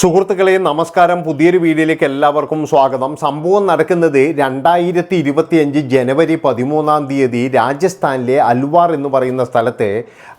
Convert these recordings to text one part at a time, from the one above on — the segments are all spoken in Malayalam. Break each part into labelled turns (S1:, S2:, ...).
S1: സുഹൃത്തുക്കളെ നമസ്കാരം. പുതിയൊരു വീഡിയോയിലേക്ക് എല്ലാവർക്കും സ്വാഗതം. സംഭവം നടക്കുന്നത് രണ്ടായിരത്തി ഇരുപത്തിയഞ്ച് ജനുവരി പതിമൂന്നാം തീയതി രാജസ്ഥാനിലെ അൽവാർ എന്ന് പറയുന്ന സ്ഥലത്തെ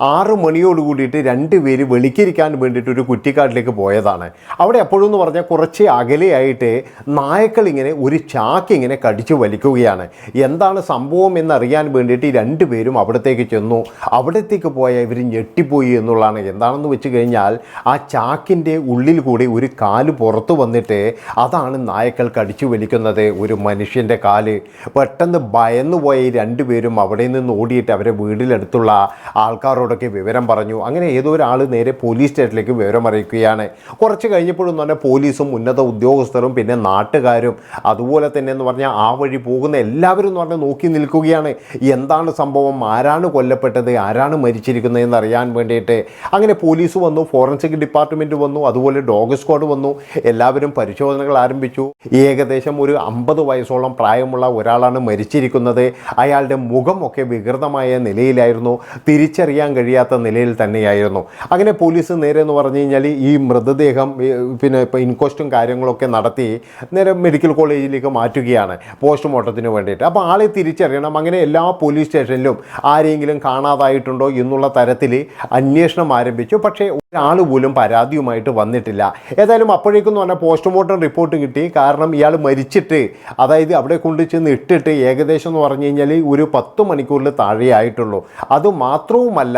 S1: ആറ് മണിയോട് കൂടിയിട്ട് രണ്ടുപേര് വെളിക്കിരിക്കാൻ വേണ്ടിയിട്ട് ഒരു കുറ്റിക്കാട്ടിലേക്ക് പോയതാണ്. അവിടെ എപ്പോഴും എന്ന് പറഞ്ഞാൽ കുറച്ച് അകലെയായിട്ട് നായക്കൾ ഇങ്ങനെ ഒരു ചാക്ക് ഇങ്ങനെ കടിച്ചു വലിക്കുകയാണ്. എന്താണ് സംഭവം എന്നറിയാൻ വേണ്ടിയിട്ട് രണ്ടുപേരും അവിടത്തേക്ക് ചെന്നു. അവിടത്തേക്ക് പോയ ഇവർ ഞെട്ടിപ്പോയി എന്നുള്ളതാണ്. എന്താണെന്ന് വെച്ച് കഴിഞ്ഞാൽ ആ ചാക്കിന്റെ ഉള്ളിൽ കൂടി ഒരു കാൽ പുറത്തു വന്നിട്ട് അതാണ് നായക്കൾക്ക് കടിച്ചു വലിക്കുന്നത്. ഒരു മനുഷ്യന്റെ കാൽ. പെട്ടെന്ന് ഭയന്നു പോയ രണ്ടുപേരും അവിടെ നിന്ന് ഓടിയിട്ട് അവരെ വീടിനടുത്തുള്ള ആൾക്കാരോടൊക്കെ വിവരം പറഞ്ഞു. അങ്ങനെ ഏതോ ഒരാൾ നേരെ പോലീസ് സ്റ്റേഷനിലേക്ക് വിവരം അറിയിക്കുകയാണ്. കുറച്ച് കഴിഞ്ഞപ്പോഴെന്ന് പറഞ്ഞാൽ പോലീസും ഉന്നത ഉദ്യോഗസ്ഥരും പിന്നെ നാട്ടുകാരും അതുപോലെ തന്നെ എന്ന് പറഞ്ഞാൽ ആ വഴി പോകുന്ന എല്ലാവരും എന്ന് പറഞ്ഞാൽ നോക്കി നിൽക്കുകയാണ്. എന്താണ് സംഭവം? ആരാണ് കൊല്ലപ്പെട്ടത്? ആരാണ് മരിച്ചിരിക്കുന്നത് എന്ന് അറിയാൻ വേണ്ടിയിട്ട്. അങ്ങനെ പോലീസ് വന്നു ഫോറൻസിക് ഡിപ്പാർട്ട്മെന്റ് വന്നു അതുപോലെ ഡോഗ് സ്ക്വാഡ് വന്നു. എല്ലാവരും പരിശോധനകൾ ആരംഭിച്ചു. ഏകദേശം ഒരു അമ്പത് വയസ്സോളം പ്രായമുള്ള ഒരാളാണ് മരിച്ചിരിക്കുന്നത്. അയാളുടെ മുഖമൊക്കെ വികൃതമായ നിലയിലായിരുന്നു. തിരിച്ചറിയാൻ കഴിയാത്ത നിലയിൽ തന്നെയായിരുന്നു. അങ്ങനെ പോലീസ് നേരെ എന്ന് പറഞ്ഞു കഴിഞ്ഞാൽ ഈ മൃതദേഹം പിന്നെ ഇപ്പോൾ ഇൻക്വസ്റ്റും കാര്യങ്ങളൊക്കെ നടത്തി നേരെ മെഡിക്കൽ കോളേജിലേക്ക് മാറ്റുകയാണ് പോസ്റ്റ്മോർട്ടത്തിന് വേണ്ടിയിട്ട്. അപ്പോൾ ആളെ തിരിച്ചറിയണം. അങ്ങനെ എല്ലാ പോലീസ് സ്റ്റേഷനിലും ആരെങ്കിലും കാണാതായിട്ടുണ്ടോ എന്നുള്ള തരത്തിൽ അന്വേഷണം ആരംഭിച്ചു. പക്ഷേ ഒരാൾ പോലും പരാതിയുമായിട്ട് വന്നിട്ടില്ല. ഏതായാലും അപ്പോഴേക്കും എന്ന് പറഞ്ഞാൽ പോസ്റ്റ്മോർട്ടം റിപ്പോർട്ട് കിട്ടി. കാരണം ഇയാൾ മരിച്ചിട്ട് അതായത് അവിടെ കൊണ്ട് ചെന്ന് ഇട്ടിട്ട് ഏകദേശം എന്ന് പറഞ്ഞു കഴിഞ്ഞാൽ ഒരു പത്ത് മണിക്കൂറിൽ താഴെയായിട്ടുള്ളൂ. അത് മാത്രവുമല്ല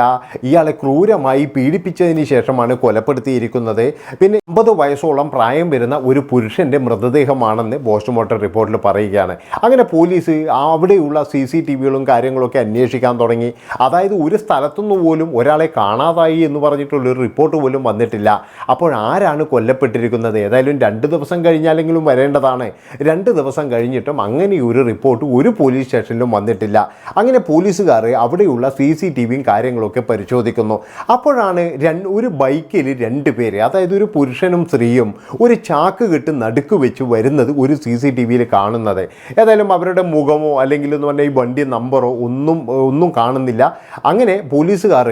S1: ഇയാളെ ക്രൂരമായി പീഡിപ്പിച്ചതിന് ശേഷമാണ് കൊലപ്പെടുത്തിയിരിക്കുന്നത്. പിന്നെ അമ്പത് വയസ്സോളം പ്രായം വരുന്ന ഒരു പുരുഷന്റെ മൃതദേഹമാണെന്ന് പോസ്റ്റ്മോർട്ടം റിപ്പോർട്ടിൽ പറയുകയാണ്. അങ്ങനെ പോലീസ് അവിടെയുള്ള സി സി ടി വികളും കാര്യങ്ങളൊക്കെ അന്വേഷിക്കാൻ തുടങ്ങി. അതായത് ഒരു സ്ഥലത്തുനിന്ന് പോലും ഒരാളെ കാണാതായി എന്ന് പറഞ്ഞിട്ടുള്ളൊരു റിപ്പോർട്ട് പോലും വന്നിട്ടില്ല. അപ്പോൾ ആരാണ് കൊല്ലപ്പെട്ടിരിക്കുന്നത്. ഏതായാലും രണ്ട് ദിവസം കഴിഞ്ഞാലെങ്കിലും വരേണ്ടതാണ്. രണ്ട് ദിവസം കഴിഞ്ഞിട്ടും അങ്ങനെ ഒരു റിപ്പോർട്ട് ഒരു പോലീസ് സ്റ്റേഷനിലും വന്നിട്ടില്ല. അങ്ങനെ പോലീസുകാർ അവിടെയുള്ള സി സി ടി വിയും കാര്യങ്ങളൊക്കെ പരിശോധിക്കുന്നു. അപ്പോഴാണ് രണ്ട് ഒരു ബൈക്കിൽ രണ്ട് പേര് അതായത് ഒരു പുരുഷനും സ്ത്രീയും ഒരു ചാക്ക് കെട്ട് നടുക്ക് വെച്ച് വരുന്നത് ഒരു സി സി ടി വിയിൽ കാണുന്നത്. ഏതായാലും അവരുടെ മുഖമോ അല്ലെങ്കിൽ എന്ന് പറഞ്ഞാൽ ഈ വണ്ടി നമ്പറോ ഒന്നും ഒന്നും കാണുന്നില്ല. അങ്ങനെ പോലീസുകാർ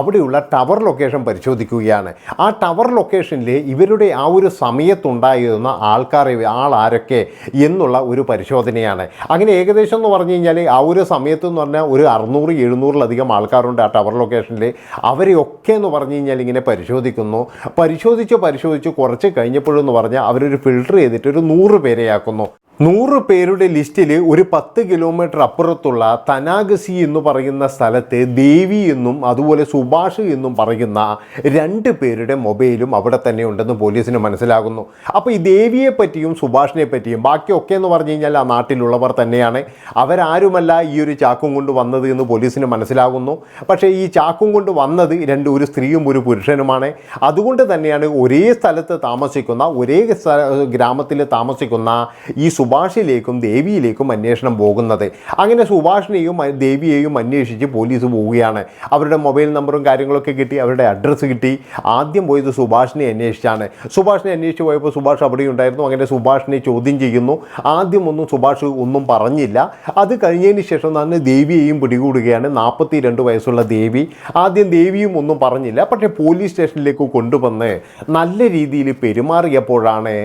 S1: അവിടെയുള്ള ടവർ ലൊക്കേഷൻ പരിശോധിക്കുകയാണ്. ആ ടവർ ലൊക്കേഷനിൽ ഇവരുടെ ആ ഒരു സമയത്തുണ്ടായിരുന്ന ആൾക്കാരെ ആളാരൊക്കെ എന്നുള്ള ഒരു പരിശോധനയാണ്. അങ്ങനെ ഏകദേശം എന്ന് പറഞ്ഞു കഴിഞ്ഞാൽ ആ ഒരു സമയത്ത് എന്ന് പറഞ്ഞാൽ ഒരു അറുന്നൂറ് എഴുന്നൂറിലധികം ആൾക്കാരുണ്ട് ആ ടവർ ലൊക്കേഷനിൽ. അവരെയൊക്കെ എന്ന് പറഞ്ഞു കഴിഞ്ഞാൽ ഇങ്ങനെ പരിശോധിക്കുന്നു. പരിശോധിച്ച് പരിശോധിച്ച് കുറച്ച് കഴിഞ്ഞപ്പോഴെന്ന് പറഞ്ഞാൽ അവരൊരു ഫിൽട്ടർ ചെയ്തിട്ട് ഒരു നൂറ് പേരെയാക്കുന്നു. നൂറ് പേരുടെ ലിസ്റ്റിൽ ഒരു പത്ത് കിലോമീറ്റർ അപ്പുറത്തുള്ള തനാഗസി എന്ന് പറയുന്ന സ്ഥലത്തെ ദേവി എന്നും അതുപോലെ സുഭാഷ് എന്നും പറയുന്ന രണ്ട് പേരുടെ മൊബൈലും അവിടെ തന്നെ ഉണ്ടെന്ന് പോലീസിന് മനസ്സിലാകുന്നു. അപ്പോൾ ഈ ദേവിയെ പറ്റിയും സുഭാഷിനെ പറ്റിയും ബാക്കിയൊക്കെ എന്ന് പറഞ്ഞു കഴിഞ്ഞാൽ ആ നാട്ടിലുള്ളവർ തന്നെയാണ്. അവരാരുമല്ല ഈ ഒരു ചാക്കും കൊണ്ട് വന്നത് എന്ന് പോലീസിന് മനസ്സിലാകുന്നു. പക്ഷേ ഈ ചാക്കും കൊണ്ട് വന്നത് രണ്ട് ഒരു സ്ത്രീയും ഒരു പുരുഷനുമാണ്. അതുകൊണ്ട് തന്നെയാണ് ഒരേ സ്ഥലത്ത് താമസിക്കുന്ന ഒരേ ഗ്രാമത്തിൽ താമസിക്കുന്ന ഈ സുഭാഷിലേക്കും ദേവിയിലേക്കും അന്വേഷണം പോകുന്നത്. അങ്ങനെ സുഭാഷിനെയും ദേവിയെയും അന്വേഷിച്ച് പോലീസ് പോവുകയാണ്. അവരുടെ മൊബൈൽ നമ്പറും കാര്യങ്ങളൊക്കെ കിട്ടി അവരുടെ അഡ്രസ്സ് കിട്ടി. ആദ്യം പോയത് സുഭാഷിനെ അന്വേഷിച്ചാണ്. സുഭാഷിനെ അന്വേഷിച്ച് പോയപ്പോൾ സുഭാഷ് അവിടെ ഉണ്ടായിരുന്നു അങ്ങനെ സുഭാഷിനെ ചോദ്യം ചെയ്യുന്നു. ആദ്യമൊന്നും സുഭാഷ് ഒന്നും പറഞ്ഞില്ല. അത് കഴിഞ്ഞതിന് ശേഷം തന്നെ ദേവിയെയും പിടികൂടുകയാണ്. നാൽപ്പത്തി രണ്ട് വയസ്സുള്ള ദേവി. ആദ്യം ദേവിയും ഒന്നും പറഞ്ഞില്ല. പക്ഷേ പോലീസ് സ്റ്റേഷനിലേക്ക് കൊണ്ടുവന്ന് നല്ല രീതിയിൽ പെരുമാറിയപ്പോഴാണ്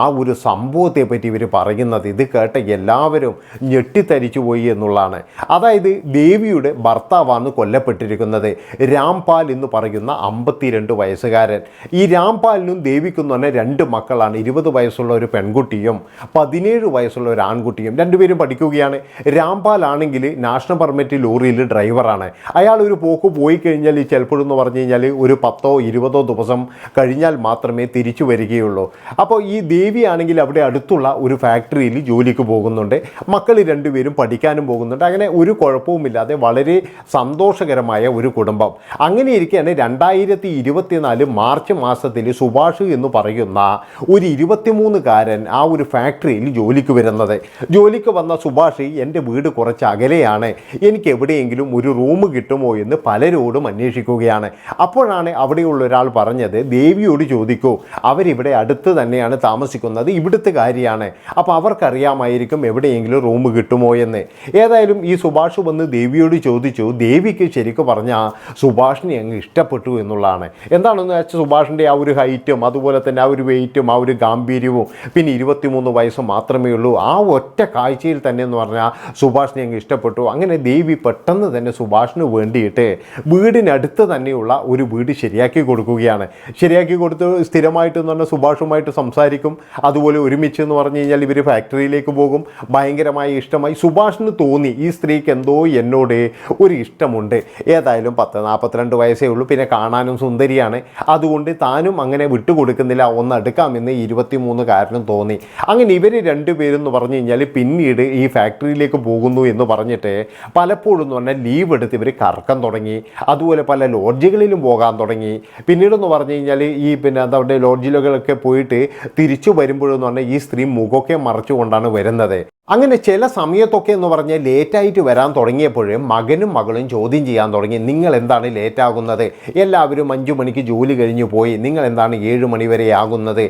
S1: ആ ഒരു സംഭവത്തെ പറ്റി ഇവർ പറയുന്നത്. ഇത് കേട്ട എല്ലാവരും ഞെട്ടിത്തരിച്ചു പോയി എന്നുള്ളതാണ്. അതായത് ദേവിയുടെ ഭർത്താവാണ് കൊല്ലപ്പെട്ടിരിക്കുന്നത്. രാംപാൽ എന്ന് പറയുന്ന അമ്പത്തിരണ്ട് വയസ്സുകാരൻ. ഈ രാംപാലിനും ദേവിക്കും പറഞ്ഞാൽ രണ്ട് മക്കളാണ്. ഇരുപത് വയസ്സുള്ള ഒരു പെൺകുട്ടിയും പതിനേഴ് വയസ്സുള്ള ഒരു ആൺകുട്ടിയും രണ്ടുപേരും പഠിക്കുകയാണ്. രാംപാൽ ആണെങ്കിൽ നാഷണൽ പെർമിറ്റ് ലോറിയിൽ ഡ്രൈവറാണ്. അയാൾ ഒരു പോക്ക് പോയി കഴിഞ്ഞാൽ ഈ ചിലപ്പോഴെന്ന് പറഞ്ഞു കഴിഞ്ഞാൽ ഒരു പത്തോ ഇരുപതോ ദിവസം കഴിഞ്ഞാൽ മാത്രമേ തിരിച്ചു വരികയുള്ളൂ. അപ്പോൾ ഈ ദേവിയാണെങ്കിൽ അവിടെ അടുത്തുള്ള ഒരു ഫാക്ടറിയിൽ ജോലിക്ക് പോകുന്നുണ്ട്. മക്കൾ രണ്ടുപേരും പഠിക്കാനും പോകുന്നുണ്ട്. അങ്ങനെ ഒരു കുഴപ്പവുമില്ലാതെ വളരെ സന്തോഷകരമായ ഒരു കുടുംബം. അങ്ങനെ ഇരിക്കുകയാണ് രണ്ടായിരത്തി ഇരുപത്തിനാല് മാർച്ച് മാസത്തിൽ സുഭാഷ് എന്ന് പറയുന്ന ഒരു ഇരുപത്തിമൂന്നുകാരൻ ആ ഒരു ഫാക്ടറിയിൽ ജോലിക്ക് വരുന്നത്. ജോലിക്ക് വന്ന സുഭാഷ് എന്റെ വീട് കുറച്ച് അകലെയാണ്. എനിക്ക് എവിടെയെങ്കിലും ഒരു റൂം കിട്ടുമോ എന്ന് പലരോടും അന്വേഷിക്കുകയാണ്. അപ്പോഴാണ് അവിടെയുള്ള ഒരാൾ പറഞ്ഞത് ദേവിയോട് ചോദിക്കൂ. അവരിവിടെ അടുത്ത് തന്നെയാണ് താമസിക്കുന്നത്. ഇവിടുത്തെ കാര്യമാണ്. അപ്പോൾ അവർക്കറിയാമായിരിക്കും എവിടെയെങ്കിലും റൂം കിട്ടുമോ എന്ന്. ഏതായാലും ഈ സുഭാഷ് വന്ന് ദേവിയോട് ചോദിച്ചു ദേവിക്ക് ശരിക്കും പറഞ്ഞാൽ സുഭാഷിനെ അങ്ങ് ഇഷ്ടപ്പെട്ടു എന്നുള്ളതാണ്. എന്താണെന്ന് വെച്ചാൽ സുഭാഷിന്റെ ആ ഒരു ഹൈറ്റും അതുപോലെ തന്നെ ആ ഒരു വെയിറ്റും ആ ഒരു ഗാംഭീര്യവും പിന്നെ ഇരുപത്തിമൂന്ന് വയസ്സ് മാത്രമേ ഉള്ളൂ. ആ ഒറ്റ കാഴ്ചയിൽ തന്നെ എന്ന് പറഞ്ഞാൽ സുഭാഷിനെ അങ്ങ് ഇഷ്ടപ്പെട്ടു. അങ്ങനെ ദേവി പെട്ടെന്ന് തന്നെ സുഭാഷിന് വേണ്ടിയിട്ട് വീടിനടുത്ത് തന്നെയുള്ള ഒരു വീട് ശരിയാക്കി കൊടുക്കുകയാണ്. ശരിയാക്കി കൊടുത്ത് സ്ഥിരമായിട്ട് എന്ന് പറഞ്ഞാൽ സുഭാഷുമായിട്ട് സംസാരിക്കും. അതുപോലെ ഒരുമിച്ച് എന്ന് പറഞ്ഞു കഴിഞ്ഞാൽ ഇവർ ഫാക്ടറിയിലേക്ക് പോകും. ഭയങ്കരമായി ഇഷ്ടമായി സുഭാഷിന് തോന്നി ഈ സ്ത്രീക്ക് എന്തോ എന്നോട് ഒരു ഇഷ്ടമുണ്ട്. ഏതായാലും പത്ത് നാൽപ്പത്തിരണ്ട് വയസ്സേ ഉള്ളൂ പിന്നെ കാണാനും സുന്ദരിയാണ്. അതുകൊണ്ട് താനും അങ്ങനെ വിട്ടുകൊടുക്കുന്നില്ല ഒന്ന് അടുക്കാമെന്ന് ഇരുപത്തിമൂന്നുകാരനും തോന്നി. അങ്ങനെ ഇവർ രണ്ടുപേരും എന്ന് പറഞ്ഞു കഴിഞ്ഞാൽ പിന്നീട് ഈ ഫാക്ടറിയിലേക്ക് പോകുന്നു എന്ന് പറഞ്ഞിട്ട് പലപ്പോഴും എന്ന് പറഞ്ഞാൽ ലീവ് എടുത്ത് ഇവർ കറക്കം തുടങ്ങി. അതുപോലെ പല ലോഡ്ജുകളിലും പോകാൻ തുടങ്ങി. പിന്നീടെന്ന് പറഞ്ഞു കഴിഞ്ഞാൽ ഈ പിന്നെ എന്താ പറയുക ലോഡ്ജിലുകളൊക്കെ പോയിട്ട് തിരിച്ചു വരുമ്പോഴെന്ന് പറഞ്ഞാൽ ഈ സ്ത്രീ മുഖമൊക്കെ മറച്ചുകൊണ്ടാണ് വരുന്നത്. അങ്ങനെ ചില സമയത്തൊക്കെ എന്ന് പറഞ്ഞാൽ ലേറ്റായിട്ട് വരാൻ തുടങ്ങിയപ്പോഴേ മകനും മകളും ചോദ്യം ചെയ്യാൻ തുടങ്ങി. നിങ്ങൾ എന്താണ് ലേറ്റാകുന്നത് എല്ലാവരും അഞ്ചു മണിക്ക് ജോലി കഴിഞ്ഞു പോയി. നിങ്ങൾ എന്താണ് ഏഴ് മണി വരെ ആകുന്നത്?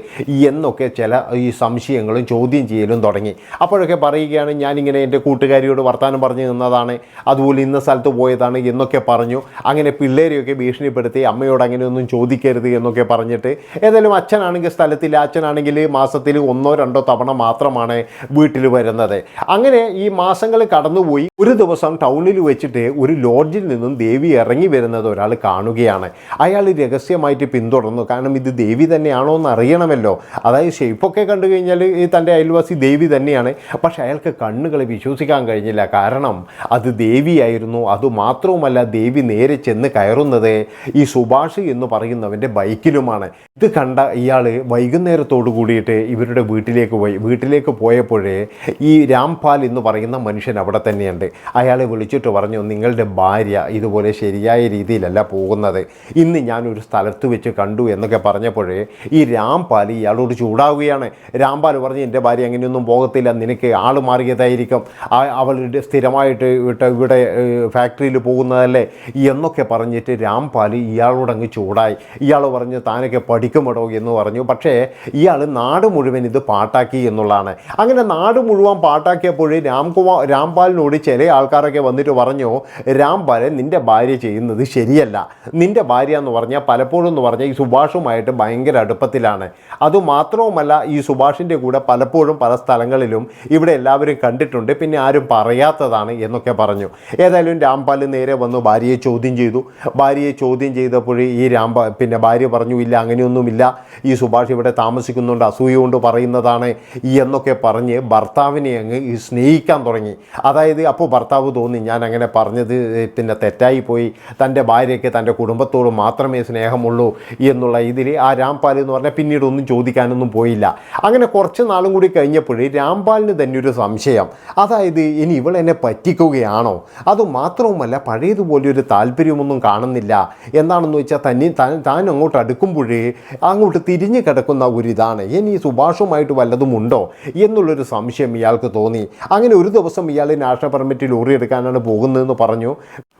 S1: എന്നൊക്കെ ചില ഈ സംശയങ്ങളും ചോദ്യം ചെയ്യലും തുടങ്ങി. അപ്പോഴൊക്കെ പറയുകയാണ് ഞാനിങ്ങനെ എന്റെ കൂട്ടുകാരിയോട് വർത്തമാനം പറഞ്ഞു നിന്നതാണ്. അതുപോലെ ഇന്ന സ്ഥലത്ത് പോയതാണ് എന്നൊക്കെ പറഞ്ഞു. അങ്ങനെ പിള്ളേരെയൊക്കെ ഭീഷണിപ്പെടുത്തി അമ്മയോട് അങ്ങനെയൊന്നും ചോദിക്കരുത് എന്നൊക്കെ പറഞ്ഞിട്ട് ഏതായാലും അച്ഛനാണെങ്കിൽ സ്ഥലത്തില്ല അച്ഛനാണെങ്കിൽ മാസത്തിൽ ഒന്നോ രണ്ടോ തവണ മാത്രമാണ് വീട്ടിൽ വരുന്നത്. അങ്ങനെ ഈ മാസങ്ങൾ കടന്നുപോയി ഒരു ദിവസം ടൗണിൽ വെച്ചിട്ട് ഒരു ലോഡ്ജിൽ നിന്നും ദേവി ഇറങ്ങി വരുന്നത് ഒരാൾ കാണുകയാണ്. അയാൾ രഹസ്യമായിട്ട് പിന്തുടർന്നു. കാരണം ഇത് ദേവി തന്നെയാണോ എന്ന് അറിയണമല്ലോ. അതായത് ഷേപ്പൊക്കെ കണ്ടു കഴിഞ്ഞാൽ ഈ തന്റെ അയൽവാസി ദേവി തന്നെയാണ്. പക്ഷെ അയാൾക്ക് കണ്ണുകളെ വിശ്വസിക്കാൻ കഴിഞ്ഞില്ല. കാരണം അത് ദേവിയായിരുന്നു. അതുമാത്രവുമല്ല ദേവി നേരെ ചെന്ന് കയറുന്നത് ഈ സുഭാഷ് എന്ന് പറയുന്നവന്റെ ബൈക്കിലുമാണ്. ഇത് കണ്ട ഇയാൾ വൈകുന്നേരത്തോടു കൂടിയിട്ട് ഇവരുടെ വീട്ടിലേക്ക് പോയി. വീട്ടിലേക്ക് പോയപ്പോഴേ ഈ രാംപാൽ എന്ന് പറയുന്ന മനുഷ്യൻ അവിടെ തന്നെയുണ്ട്. അയാളെ വിളിച്ചിട്ട് പറഞ്ഞു നിങ്ങളുടെ ഭാര്യ ഇതുപോലെ ശരിയായ രീതിയിലല്ല പോകുന്നത്. ഇന്ന് ഞാനൊരു സ്ഥലത്ത് വെച്ച് കണ്ടു എന്നൊക്കെ പറഞ്ഞപ്പോഴേ ഈ രാംപാൽ ഇയാളോട് ചൂടാവുകയാണ്. രാംപാൽ പറഞ്ഞു എന്റെ ഭാര്യ അങ്ങനെയൊന്നും പോകത്തില്ല. നിനക്ക് ആൾ മാറിയതായിരിക്കും. അവളുടെ സ്ഥിരമായിട്ട് ഇവിടെ ഫാക്ടറിയിൽ പോകുന്നതല്ലേ? എന്നൊക്കെ പറഞ്ഞിട്ട് രാംപാൽ ഇയാളോട് അങ്ങ് ചൂടായി. ഇയാൾ പറഞ്ഞു താനൊക്കെ പഠിക്കുമടോ എന്ന് പറഞ്ഞു. പക്ഷേ ഇയാൾ നാട് മുഴുവൻ ഇത് പാട്ടാക്കി എന്നുള്ളതാണ്. അങ്ങനെ നാട് മുഴുവൻ പാട്ടാക്കിയപ്പോൾ രാംകുമാർ രാംപാലിനോട് ചില ആൾക്കാരൊക്കെ വന്നിട്ട് പറഞ്ഞു രാംപാലൻ നിന്റെ ഭാര്യ ചെയ്യുന്നത് ശരിയല്ല. നിന്റെ ഭാര്യ എന്ന് പറഞ്ഞാൽ പലപ്പോഴും എന്ന് പറഞ്ഞാൽ ഈ സുഭാഷുമായിട്ട് ഭയങ്കര അടുപ്പത്തിലാണ്. അതുമാത്രവുമല്ല ഈ സുഭാഷിന്റെ കൂടെ പലപ്പോഴും പല സ്ഥലങ്ങളിലും ഇവിടെ എല്ലാവരും കണ്ടിട്ടുണ്ട്. പിന്നെ ആരും പറയാത്തതാണ് എന്നൊക്കെ പറഞ്ഞു. ഏതായാലും രാംപാൽ നേരെ വന്നു ഭാര്യയെ ചോദ്യം ചെയ്തു. ഭാര്യയെ ചോദ്യം ചെയ്തപ്പോൾ ഈ രാംപാൽ പിന്നെ ഭാര്യ പറഞ്ഞു ഇല്ല അങ്ങനെയൊന്നുമില്ല. ഈ സുഭാഷ് ഇവിടെ താമസിക്കുന്നുണ്ട് അസൂയ കൊണ്ട് പറയുന്നതാണ് എന്നൊക്കെ പറഞ്ഞ് ഭർത്താവിനെ അങ്ങ് ഈ സ്നേഹിക്കാൻ തുടങ്ങി. അതായത് അപ്പോൾ ഭർത്താവ് തോന്നി ഞാൻ അങ്ങനെ പറഞ്ഞത് പിന്നെ തെറ്റായി പോയി. തന്റെ ഭാര്യയ്ക്ക് തന്റെ കുടുംബത്തോട് മാത്രമേ സ്നേഹമുള്ളൂ എന്നുള്ള ഇതിൽ ആ രാംപാൽ എന്ന് പറഞ്ഞാൽ പിന്നീട് ഒന്നും ചോദിക്കാനൊന്നും പോയില്ല. അങ്ങനെ കുറച്ച് നാളും കൂടി കഴിഞ്ഞപ്പോഴേ രാംപാലിന് തന്നെ ഒരു സംശയം. അതായത് ഇനി ഇവൾ എന്നെ പറ്റിക്കുകയാണോ? അതുമാത്രവുമല്ല പഴയതുപോലെ ഒരു താല്പര്യമൊന്നും കാണുന്നില്ല. എന്താണെന്ന് വെച്ചാൽ തന്നെ താൻ അങ്ങോട്ട് അടുക്കുമ്പോഴേ അങ്ങോട്ട് തിരിഞ്ഞു കിടക്കുന്ന ഒരിതാണ്. ഇനി സുഭാഷുമായിട്ട് വല്ലതും ഉണ്ടോ എന്നുള്ളൊരു സംശയം ഇയാൾക്ക് തോന്നി. അങ്ങനെ ഒരു ദിവസം ഇയാൾ നാഷണൽ പെർമിറ്റ് ലോറി എടുക്കാനാണ് പോകുന്നതെന്ന് പറഞ്ഞു.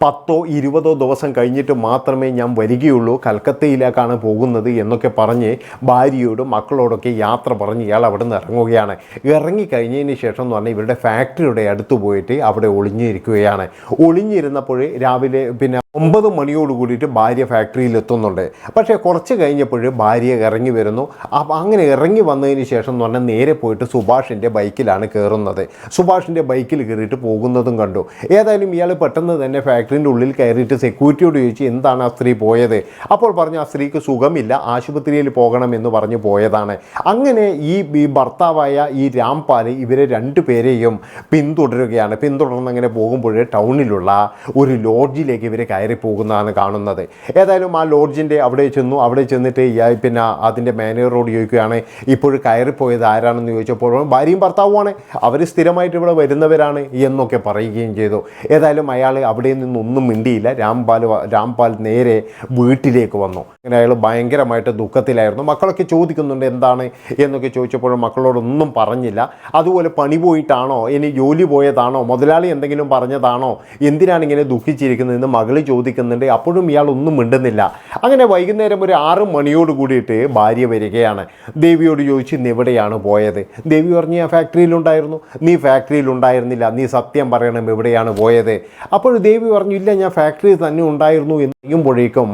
S1: പത്തോ ഇരുപതോ ദിവസം കഴിഞ്ഞിട്ട് മാത്രമേ ഞാൻ വരികയുള്ളൂ. കൽക്കത്തയിലേക്കാണ് പോകുന്നത് എന്നൊക്കെ പറഞ്ഞ് ഭാര്യയോടും മക്കളോടൊക്കെ യാത്ര പറഞ്ഞ് ഇയാൾ അവിടെ നിന്ന് ഇറങ്ങുകയാണ് ഇറങ്ങിക്കഴിഞ്ഞതിന് ശേഷം എന്ന് പറഞ്ഞാൽ ഇവരുടെ ഫാക്ടറിയുടെ അടുത്ത് പോയിട്ട് അവിടെ ഒളിഞ്ഞിരിക്കുകയാണ്. ഒളിഞ്ഞിരുന്നപ്പോൾ രാവിലെ പിന്നെ ഒമ്പത് മണിയോട് കൂടിയിട്ട് ഭാര്യ ഫാക്ടറിയിൽ എത്തുന്നുണ്ട് പക്ഷേ കുറച്ച് കഴിഞ്ഞപ്പോൾ ഭാര്യ ഇറങ്ങി വരുന്നു. അപ്പം അങ്ങനെ ഇറങ്ങി വന്നതിന് ശേഷം എന്ന് പറഞ്ഞാൽ നേരെ പോയിട്ട് സുഭാഷിന്റെ ബൈക്കിലാണ് കയറുന്നത്. സുഭാഷിന്റെ ബൈക്കിൽ കയറിയിട്ട് പോകുന്നതും കണ്ടു. ഏതായാലും ഇയാൾ പെട്ടെന്ന് തന്നെ ഫാക്ടറിന്റെ ഉള്ളിൽ കയറിയിട്ട് സെക്യൂരിറ്റിയോട് ചോദിച്ച് എന്താണ് ആ സ്ത്രീ പോയത്? അപ്പോൾ പറഞ്ഞു ആ സ്ത്രീക്ക് സുഖമില്ല ആശുപത്രിയിൽ പോകണമെന്ന് പറഞ്ഞു പോയതാണ്. അങ്ങനെ ഈ ഭർത്താവായ ഈ രാംപാൽ ഇവരെ രണ്ടു പേരെയും പിന്തുടരുകയാണ്. പിന്തുടർന്ന് അങ്ങനെ പോകുമ്പോൾ ടൗണിലുള്ള ഒരു ലോഡ്ജിലേക്ക് ഇവർ കയറി പോകുന്നതാണ് കാണുന്നത്. ഏതായാലും ആ ലോഡ്ജിന്റെ അവിടെ ചെന്നു. അവിടെ ചെന്നിട്ട് പിന്നെ അതിന്റെ മാനേജറോട് ചോദിക്കുകയാണ് ഇപ്പോൾ കയറിപ്പോയത് ആരാണെന്ന് ചോദിച്ചപ്പോൾ ഭാര്യയും ഭർത്താവുമാണ്. അവർ സ്ഥിരമായിട്ട് ഇവിടെ വരുന്നവരാണ് എന്നൊക്കെ പറയുകയും ചെയ്തു. ഏതായാലും അയാൾ അവിടെ നിന്നൊന്നും മിണ്ടിയില്ല. രാംപാൽ രാംപാൽ നേരെ വീട്ടിലേക്ക് വന്നു. അങ്ങനെ അയാൾ ഭയങ്കരമായിട്ട് ദുഃഖത്തിലായിരുന്നു. മക്കളൊക്കെ ചോദിക്കുന്നുണ്ട് എന്താണ്? എന്നൊക്കെ ചോദിച്ചപ്പോൾ മക്കളോടൊന്നും പറഞ്ഞില്ല. അതുപോലെ പണി പോയിട്ടാണോ? ഇനി ജോലി പോയതാണോ? മുതലാളി എന്തെങ്കിലും പറഞ്ഞതാണോ? എന്തിനാണ് ഇങ്ങനെ ദുഃഖിച്ചിരിക്കുന്നതെന്ന് മകൾ ചോദിക്കുന്നുണ്ട്. അപ്പോഴും ഇയാൾ ഒന്നും മിണ്ടുന്നില്ല. അങ്ങനെ വൈകുന്നേരം ഒരു ആറ് മണിയോട് കൂടിയിട്ട് ഭാര്യ വരികയാണ്. ദേവിയോട് ചോദിച്ച് "നീ എവിടെയാണ് പോയത്? ദേവി പറഞ്ഞു ഞാൻ ഫാക്ടറിയിലുണ്ടായിരുന്നു. നീ ഫാക്ടറിയിലുണ്ടായിരുന്നില്ല. നീ സത്യം പറയണം എവിടെയാണ് പോയത്? അപ്പോൾ ദേവി പറഞ്ഞു ഇല്ല ഞാൻ ഫാക്ടറിയിൽ തന്നെ ഉണ്ടായിരുന്നു. എന്ന് പറയുമ്പോഴേക്കും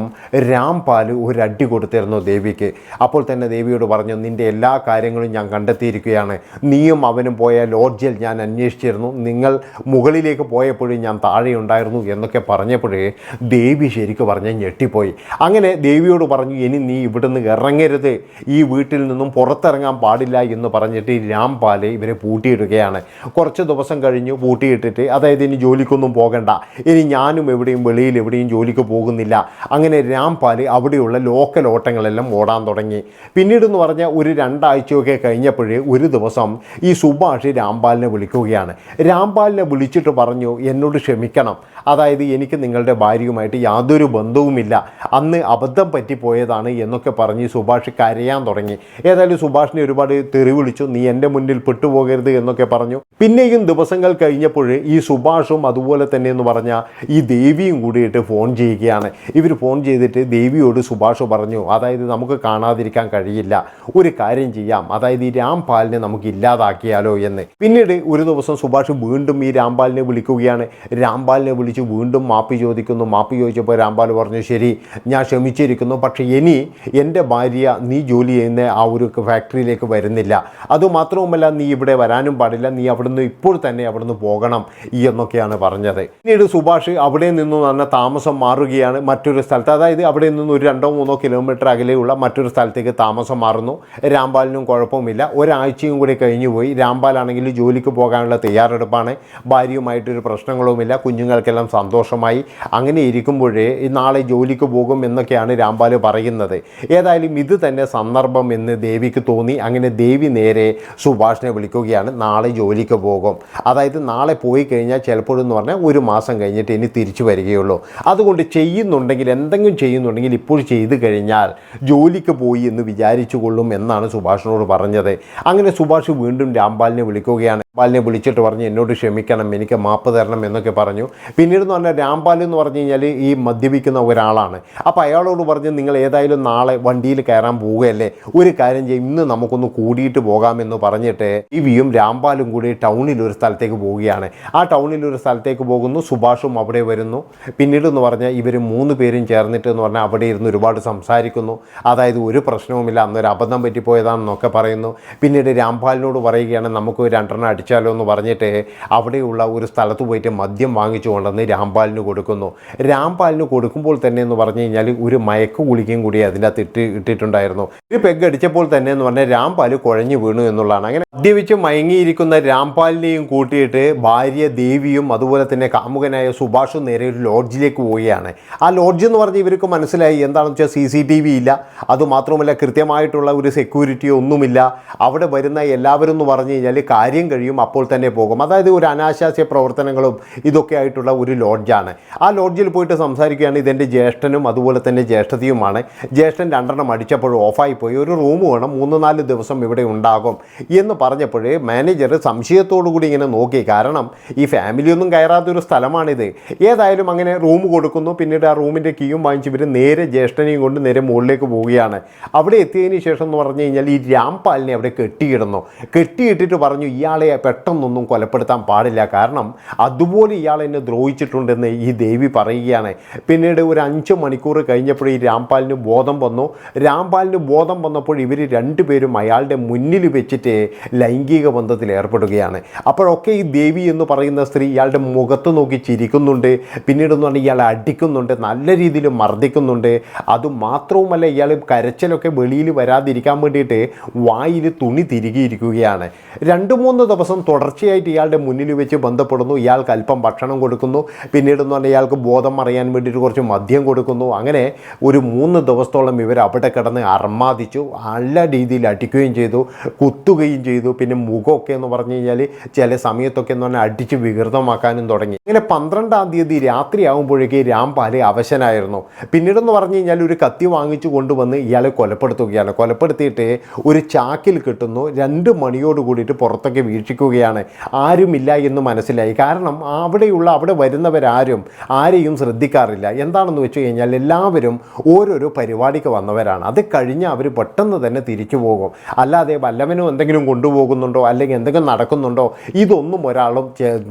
S1: രാംപാൽ ഒരു അടി കൊടുത്തിരുന്നു ദേവിക്ക്. അപ്പോൾ തന്നെ ദേവിയോട് പറഞ്ഞു നിന്റെ എല്ലാ കാര്യങ്ങളും ഞാൻ കണ്ടെത്തിയിരിക്കുകയാണ്. നീയും അവനും പോയ ലോഡ്ജിൽ ഞാൻ അന്വേഷിച്ചിരുന്നു. നിങ്ങൾ മുകളിലേക്ക് പോയപ്പോഴും ഞാൻ താഴെ ഉണ്ടായിരുന്നു എന്നൊക്കെ പറഞ്ഞപ്പോഴേ ദേവി ശരിക്കും പറഞ്ഞ് ഞെട്ടിപ്പോയി. അങ്ങനെ ദേവിയോട് പറഞ്ഞു ഇനി നീ ഇവിടുന്ന് ഇറങ്ങരുത്. ഈ വീട്ടിൽ നിന്നും പുറത്തിറങ്ങാൻ പാടില്ല എന്ന് പറഞ്ഞിട്ട് രാംപാൽ ഇവരെ പൂട്ടിയിടുകയാണ്. കുറച്ച് ദിവസം കഴിഞ്ഞു പൂട്ടിയിട്ടിട്ട് അതായത് ഇനി ജോലിക്കൊന്നും പോകണ്ട. ഇനി ഞാനും എവിടെയും വെളിയിൽ എവിടെയും ജോലിക്ക് പോകുന്നില്ല. അങ്ങനെ രാംപാൽ അവിടെയുള്ള ലോക്കൽ ഓട്ടങ്ങളെല്ലാം ഓടാൻ തുടങ്ങി. പിന്നീട് എന്ന് പറഞ്ഞാൽ ഒരു രണ്ടാഴ്ചയൊക്കെ കഴിഞ്ഞപ്പോഴേ ഒരു ദിവസം ഈ സുഭാഷ് രാംപാലിനെ വിളിക്കുകയാണ്. രാംപാലിനെ വിളിച്ചിട്ട് പറഞ്ഞു എന്നോട് ക്ഷമിക്കണം. അതായത് എനിക്ക് നിങ്ങളുടെ ഭാര്യയുമായിട്ട് യാതൊരു ബന്ധവുമില്ല. അന്ന് അബദ്ധം പറ്റിപ്പോയതാണ് എന്നൊക്കെ പറഞ്ഞ് സുഭാഷ് കരയാൻ തുടങ്ങി. ഏതായാലും സുഭാഷിനെ ഒരുപാട് തെറി വിളിച്ചു. നീ എന്റെ മുന്നിൽ പെട്ടുപോകരുത് എന്നൊക്കെ പറഞ്ഞു. പിന്നെയും ദിവസങ്ങൾ കഴിഞ്ഞപ്പോൾ ഈ സുഭാഷും അതുപോലെ തന്നെ എന്ന് പറഞ്ഞാൽ ഈ ദേവിയും കൂടിയിട്ട് ഫോൺ ചെയ്യുകയാണ്. ഇവർ ഫോൺ ചെയ്തിട്ട് ദേവിയോട് സുഭാഷ് പറഞ്ഞു അതായത് നമുക്ക് കാണാതിരിക്കാൻ കഴിയില്ല. ഒരു കാര്യം ചെയ്യാം. അതായത് ഈ രാംപാലിനെ നമുക്ക് ഇല്ലാതാക്കിയാലോ എന്ന്. പിന്നീട് ഒരു ദിവസം സുഭാഷ് വീണ്ടും ഈ രാംപാലിനെ വിളിക്കുകയാണ്. രാംപാലിനെ വിളിച്ച് വീണ്ടും മാപ്പി ചോദിക്കുന്നു. മാപ്പി ചോദിച്ചപ്പോൾ രാംപാൽ പറഞ്ഞു ശരി ഞാൻ ക്ഷമിച്ചിരിക്കുന്നു. പക്ഷേ ഇനി എന്റെ ഭാര്യ നീ ജോലി ചെയ്യുന്ന ആ ഒരു ഫാക്ടറിയിലേക്ക് വരുന്നില്ല. അതുമാത്രവുമല്ല നീ ഇവിടെ വരാനും പാടില്ല. നീ അവിടുന്ന് ഇപ്പോൾ തന്നെ അവിടുന്ന് പോകണം ഈ എന്നൊക്കെയാണ് പറഞ്ഞത്. പിന്നീട് സുഭാഷ് അവിടെ നിന്നും തന്നെ താമസം മാറുകയാണ് മറ്റൊരു സ്ഥലത്ത്. അതായത് അവിടെ നിന്ന് ഒരു രണ്ടോ മൂന്നോ കിലോമീറ്റർ അകലെയുള്ള മറ്റൊരു സ്ഥലത്തേക്ക് താമസം മാറുന്നു. രാംപാലിനും കുഴപ്പമില്ല. ഒരാഴ്ചയും കൂടി കഴിഞ്ഞു പോയി. രാംപാലാണെങ്കിൽ ജോലിക്ക് പോകാനുള്ള തയ്യാറെടുപ്പാണ്. ഭാര്യയുമായിട്ടൊരു പ്രശ്നങ്ങളുമില്ല. കുഞ്ഞുങ്ങൾക്കെല്ലാം സന്തോഷമായി അങ്ങനെ ഇരിക്കുമ്പോഴേ നാളെ ജോലിക്ക് പോകും എന്നൊക്കെയാണ് രാംപാൽ പറയുന്നത്. ഏതായാലും ഇത് തന്നെ സന്ദർഭം എന്ന് ദേവിക്ക് തോന്നി. അങ്ങനെ ദേവി നേരെ സുഭാഷിനെ വിളിക്കുകയാണ്. നാളെ ജോലിക്ക് പോകും. അതായത് നാളെ പോയി കഴിഞ്ഞാൽ ചിലപ്പോഴെന്ന് പറഞ്ഞാൽ ഒരു മാസം കഴിഞ്ഞിട്ട് ഇനി തിരിച്ചു വരികയുള്ളൂ. അതുകൊണ്ട് ചെയ്യുന്നുണ്ടെങ്കിൽ എന്തെങ്കിലും ചെയ്യുന്നുണ്ടെങ്കിൽ ഇപ്പോൾ ചെയ്തു കഴിഞ്ഞാൽ ജോലിക്ക് പോയി എന്ന് വിചാരിച്ചു കൊള്ളും എന്നാണ് സുഭാഷിനോട് പറഞ്ഞത്. അങ്ങനെ സുഭാഷ് വീണ്ടും രാംപാലിനെ വിളിക്കുകയാണ്. രാംപാലിനെ വിളിച്ചിട്ട് പറഞ്ഞു എന്നോട് ക്ഷമിക്കണം എനിക്ക് മാപ്പ് തരണം എന്നൊക്കെ പറഞ്ഞു. പിന്നീട് എന്ന് പറഞ്ഞാൽ രാംപാൽ എന്ന് പറഞ്ഞു കഴിഞ്ഞാൽ ഈ മദ്യപിക്കുന്ന ഒരാളാണ്. അപ്പോൾ അയാളോട് പറഞ്ഞ് നിങ്ങൾ ഏതായാലും നാളെ വണ്ടിയിൽ കയറാൻ പോവുകയല്ലേ? ഒരു കാര്യം ചെയ്യും ഇന്ന് നമുക്കൊന്ന് കൂടിയിട്ട് പോകാമെന്ന് പറഞ്ഞിട്ട് ഇവിയും രാംപാലും കൂടി ടൗണിൽ ഒരു സ്ഥലത്തേക്ക് പോവുകയാണ്. ആ ടൗണിൽ ഒരു സ്ഥലത്തേക്ക് പോകുന്നു സുഭാഷും അവിടെ വരുന്നു. പിന്നീട് എന്ന് പറഞ്ഞാൽ ഇവർ മൂന്ന് പേരും ചേർന്നിട്ട് എന്ന് പറഞ്ഞാൽ അവിടെ ഇരുന്ന് ഒരുപാട് സംസാരിക്കുന്നു. അതായത് ഒരു പ്രശ്നവുമില്ല അന്നൊരു അബദ്ധം പറ്റിപ്പോയതാണെന്നൊക്കെ പറയുന്നു. പിന്നീട് രാംപാലിനോട് പറയുകയാണ് നമുക്ക് രണ്ടെണ്ണം അടിച്ചാലോ എന്ന് പറഞ്ഞിട്ട് അവിടെയുള്ള ഒരു സ്ഥലത്ത് പോയിട്ട് മദ്യം വാങ്ങിച്ചു കൊണ്ടുവന്ന് രാംപാലിന് കൊടുക്കുന്നു. രാംപാലിന് കൊടുക്കുമ്പോൾ തന്നെ എന്ന് പറഞ്ഞു കഴിഞ്ഞാൽ ഒരു മയക്ക് ഗുളികയും കൂടി അതിന്റെ അകത്ത് ഇട്ട് ഇട്ടിട്ടുണ്ടായിരുന്നു. ഒരു പെഗ് അടിച്ചപ്പോൾ തന്നെ എന്ന് പറഞ്ഞാൽ രാംപാൽ കുഴഞ്ഞു വീണു എന്നുള്ളതാണ്. അങ്ങനെ മദ്യപിച്ച് മയങ്ങിയിരിക്കുന്ന രാംപാലിനെയും കൂട്ടിയിട്ട് ഭാര്യ ദേവിയും അതുപോലെ തന്നെ കാമുകനായ സുഭാഷും നേരെ ഒരു ലോഡ്ജിലേക്ക് പോവുകയാണ്. ആ ലോഡ്ജ് എന്ന് പറഞ്ഞ് ഇവർക്ക് മനസ്സിലായി. എന്താണെന്ന് വെച്ചാൽ സി സി ടി വി ഇല്ല. അതുമാത്രമല്ല കൃത്യമായിട്ടുള്ള ഒരു സെക്യൂരിറ്റി ഒന്നുമില്ല. അവിടെ വരുന്ന എല്ലാവരും എന്ന് പറഞ്ഞു കഴിഞ്ഞാൽ കാര്യം കഴിയും. അപ്പോൾ തന്നെ പോകും. അതായത് ഒരു അനാശാസ്യ പ്രവർത്തനങ്ങളും ഇതൊക്കെ ആയിട്ടുള്ള ഒരു ലോഡ്ജാണ്. ആ ലോഡ്ജിൽ പോയിട്ട് സംസാരിക്കുകയാണ് ഇതെന്റെ ജ്യേഷ്ഠനും അതുപോലെ തന്നെ ജ്യേഷ്ഠതയുമാണ് ജ്യേഷ്ഠൻ രണ്ടെണ്ണം അടിച്ചപ്പോൾ ഓഫായി പോയി ഒരു റൂം വേണം മൂന്ന് നാല് ദിവസം ഇവിടെ ഉണ്ടാകും എന്ന് പറഞ്ഞപ്പോഴേ മാനേജർ സംശയത്തോടു കൂടി ഇങ്ങനെ നോക്കി. കാരണം ഈ ഫാമിലിയൊന്നും കയറാത്തൊരു സ്ഥലമാണിത്. ഏതായാലും അങ്ങനെ റൂം കൊടുക്കുന്നു. പിന്നീട് ആ റൂമിന്റെ കീയും വാങ്ങിച്ച് ഇവർ നേരെ ജ്യേഷ്ഠനെയും കൊണ്ട് നേരെ മുകളിലേക്ക് പോവുകയാണ്. അവിടെ എത്തിയതിന് ശേഷം എന്ന് പറഞ്ഞു കഴിഞ്ഞാൽ ഈ രാംപാലിനെ അവിടെ കെട്ടിയിടുന്നു. കെട്ടിയിട്ടിട്ട് പറഞ്ഞു ഇയാളെ പെട്ടെന്നൊന്നും കൊലപ്പെടുത്താൻ പാടില്ല. കാരണം അതുപോലെ ഇയാൾ എന്നെ ദ്രോഹിച്ചിട്ടുണ്ടെന്ന് ഈ ദേവി പറയുകയാണ്. പിന്നീട് ഒരു അഞ്ച് മണിക്കൂർ കഴിഞ്ഞപ്പോൾ ഈ രാംപാലിന് ബോധം വന്നു. രാംപാലിന് ബോധം വന്നപ്പോൾ ഇവർ രണ്ടുപേരും അയാളുടെ മുന്നിൽ വെച്ചിട്ട് ലൈംഗിക ബന്ധത്തിൽ ഏർപ്പെടുകയാണ്. അപ്പോഴൊക്കെ ഈ ദേവി എന്ന് പറയുന്ന സ്ത്രീ ഇയാളുടെ മുഖത്ത് നോക്കി ചിരിക്കുന്നുണ്ട്. പിന്നീട് എന്ന് പറഞ്ഞാൽ ഇയാൾ അടിക്കുന്നുണ്ട്. നല്ല രീതിയിൽ മർദ്ദിക്കുന്നുണ്ട്. അതുമാത്രവുമല്ല ഇയാൾ കരച്ചിലൊക്കെ വെളിയിൽ വരാതിരിക്കാൻ വേണ്ടിയിട്ട് വായിൽ തുണി തിരികെയിരിക്കുകയാണ്. രണ്ട് മൂന്ന് ദിവസം തുടർച്ചയായിട്ട് ഇയാളുടെ മുന്നിൽ വെച്ച് ബന്ധപ്പെടുന്നു. ഇയാൾക്ക് അല്പം ഭക്ഷണം കൊടുക്കുന്നു. പിന്നീട് എന്ന് പറഞ്ഞാൽ ഇയാൾക്ക് ബോധം അറിയാൻ വേണ്ടിയിട്ട് കുറച്ച് മദ്യം കൊടുക്കുന്നു. അങ്ങനെ ഒരു മൂന്ന് ദിവസത്തോളം ഇവർ അവിടെ കിടന്ന് അർമാദിച്ചു. നല്ല രീതിയിൽ അടിക്കുകയും ചെയ്തു കുത്തുകയും ചെയ്തു. പിന്നെ മുഖമൊക്കെ എന്ന് പറഞ്ഞു കഴിഞ്ഞാൽ ചില സമയത്തൊക്കെ എന്ന് പറഞ്ഞാൽ അടിച്ച് വികൃതമാക്കാനും തുടങ്ങി. ഇങ്ങനെ പന്ത്രണ്ടാം തീയതി രാത്രിയാകുമ്പോഴേക്ക് രാംപാൽ അവശനായിരുന്നു. പിന്നീടെന്ന് പറഞ്ഞു കഴിഞ്ഞാൽ ഒരു കത്തി വാങ്ങിച്ചു കൊണ്ടുവന്ന് ഇയാളെ കൊലപ്പെടുത്തുകയാണ്. കൊലപ്പെടുത്തിയിട്ട് ഒരു ചാക്കിൽ കിട്ടുന്നു. രണ്ട് മണിയോട് കൂടിയിട്ട് പുറത്തൊക്കെ വീഴ്ച സൂക്ഷിക്കുകയാണ് ആരുമില്ല എന്ന് മനസ്സിലായി. കാരണം അവിടെയുള്ള അവിടെ വരുന്നവരാരും ആരെയും ശ്രദ്ധിക്കാറില്ല. എന്താണെന്ന് വെച്ച് കഴിഞ്ഞാൽ എല്ലാവരും ഓരോരോ പരിപാടിക്ക് വന്നവരാണ്. അത് കഴിഞ്ഞ് അവർ പെട്ടെന്ന് തന്നെ തിരിച്ചു പോകും. അല്ലാതെ വല്ലവനും എന്തെങ്കിലും കൊണ്ടുപോകുന്നുണ്ടോ അല്ലെങ്കിൽ എന്തെങ്കിലും നടക്കുന്നുണ്ടോ ഇതൊന്നും ഒരാളും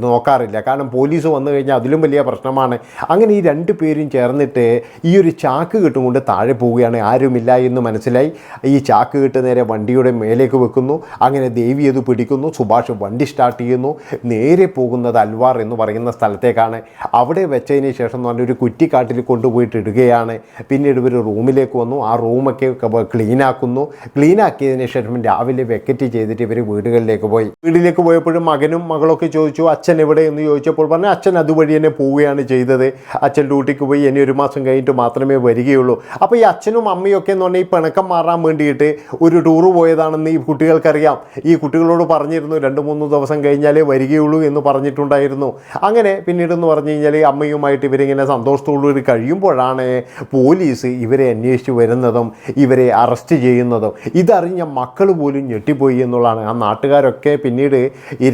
S1: നോക്കാറില്ല. കാരണം പോലീസ് വന്നു കഴിഞ്ഞാൽ അതിലും വലിയ പ്രശ്നമാണ്. അങ്ങനെ ഈ രണ്ട് പേരും ചേർന്നിട്ട് ഈ ഒരു ചാക്ക് കിട്ടുകൊണ്ട് താഴെ പോവുകയാണ്. ആരുമില്ല എന്ന് മനസ്സിലായി. ഈ ചാക്ക് കിട്ട് നേരെ വണ്ടിയുടെ മേലേക്ക് വെക്കുന്നു. അങ്ങനെ ദേവി അത് പിടിക്കുന്നു. സുഭാഷ് വണ്ടി സ്റ്റാർട്ട് ചെയ്യുന്നു. നേരെ പോകുന്നത് അൽവാർ എന്ന് പറയുന്ന സ്ഥലത്തേക്കാണ്. അവിടെ വെച്ചതിന് ശേഷം എന്ന് പറഞ്ഞാൽ ഒരു കുറ്റിക്കാട്ടിൽ കൊണ്ടുപോയിട്ട് ഇടുകയാണ്. പിന്നീട് ഇവർ റൂമിലേക്ക് വന്നു. ആ റൂമൊക്കെ ക്ലീനാക്കുന്നു ക്ലീനാക്കിയതിന് ശേഷം രാവിലെ വെക്കറ്റ് ചെയ്തിട്ട് ഇവർ വീടുകളിലേക്ക് പോയി. വീട്ടിലേക്ക് പോയപ്പോഴും മകനും മകളൊക്കെ ചോദിച്ചു അച്ഛൻ എവിടെ? എന്ന് ചോദിച്ചപ്പോൾ പറഞ്ഞു അച്ഛൻ അതുവഴി തന്നെ പോവുകയാണ് ചെയ്തത്. അച്ഛൻ ഡ്യൂട്ടിക്ക് പോയി ഇനി ഒരു മാസം കഴിഞ്ഞിട്ട് മാത്രമേ വരികയുള്ളൂ. അപ്പോൾ ഈ അച്ഛനും അമ്മയും ഒക്കെ എന്ന് പറഞ്ഞാൽ ഈ പിണക്കം മാറാൻ വേണ്ടിയിട്ട് ഒരു ടൂറ് പോയതാണെന്ന് ഈ കുട്ടികൾക്കറിയാം. ഈ കുട്ടികളോട് പറഞ്ഞിരുന്നു രണ്ട് മൂന്ന് ദിവസം കഴിഞ്ഞാലേ വരികയുള്ളൂ എന്ന് പറഞ്ഞിട്ടുണ്ടായിരുന്നു. അങ്ങനെ പിന്നീട് എന്ന് പറഞ്ഞു കഴിഞ്ഞാൽ അമ്മയുമായിട്ട് ഇവരിങ്ങനെ സന്തോഷത്തോടുകൂടി കഴിയുമ്പോഴാണ് പോലീസ് ഇവരെ അന്വേഷിച്ച് വരുന്നതും ഇവരെ അറസ്റ്റ് ചെയ്യുന്നതും. ഇതറിഞ്ഞ മക്കൾ പോലും ഞെട്ടിപ്പോയി എന്നുള്ളതാണ്. ആ നാട്ടുകാരൊക്കെ പിന്നീട് ഈ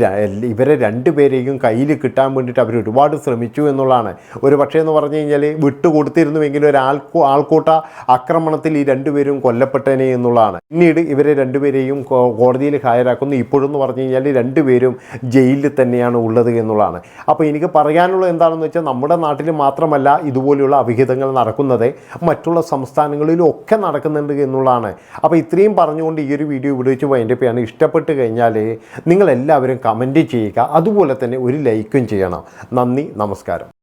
S1: ഇവരെ രണ്ടുപേരെയും കയ്യിൽ കിട്ടാൻ വേണ്ടിയിട്ട് അവർ ഒരുപാട് ശ്രമിച്ചു എന്നുള്ളതാണ്. ഒരു പക്ഷേ എന്ന് പറഞ്ഞു കഴിഞ്ഞാൽ വിട്ടുകൊടുത്തിരുന്നുവെങ്കിൽ ഒരു ആൾക്കൂ ആൾക്കൂട്ട ആക്രമണത്തിൽ ഈ രണ്ടുപേരും കൊല്ലപ്പെട്ടേനെ എന്നുള്ളതാണ്. പിന്നീട് ഇവരെ രണ്ടുപേരെയും കോടതിയിൽ ഹാജരാക്കുന്നു. ഇപ്പോഴെന്ന് പറഞ്ഞു കഴിഞ്ഞാൽ രണ്ടുപേരും ജയിലിൽ തന്നെയാണ് ഉള്ളത് എന്നുള്ളതാണ്. അപ്പോൾ എനിക്ക് പറയാനുള്ള എന്താണെന്ന് വെച്ചാൽ നമ്മുടെ നാട്ടിൽ മാത്രമല്ല ഇതുപോലെയുള്ള അവിഹിതങ്ങൾ നടക്കുന്നത് മറ്റുള്ള സംസ്ഥാനങ്ങളിലും ഒക്കെ നടക്കുന്നുണ്ട് എന്നുള്ളതാണ്. അപ്പോൾ ഇത്രയും പറഞ്ഞുകൊണ്ട് ഈ ഒരു വീഡിയോ ഇവിടെ വെച്ച് വൈൻഡപ്പ് ഇഷ്ടപ്പെട്ട് കഴിഞ്ഞാൽ നിങ്ങളെല്ലാവരും കമന്റ് ചെയ്യുക. അതുപോലെ തന്നെ ഒരു ലൈക്കും ചെയ്യണം. നന്ദി നമസ്കാരം.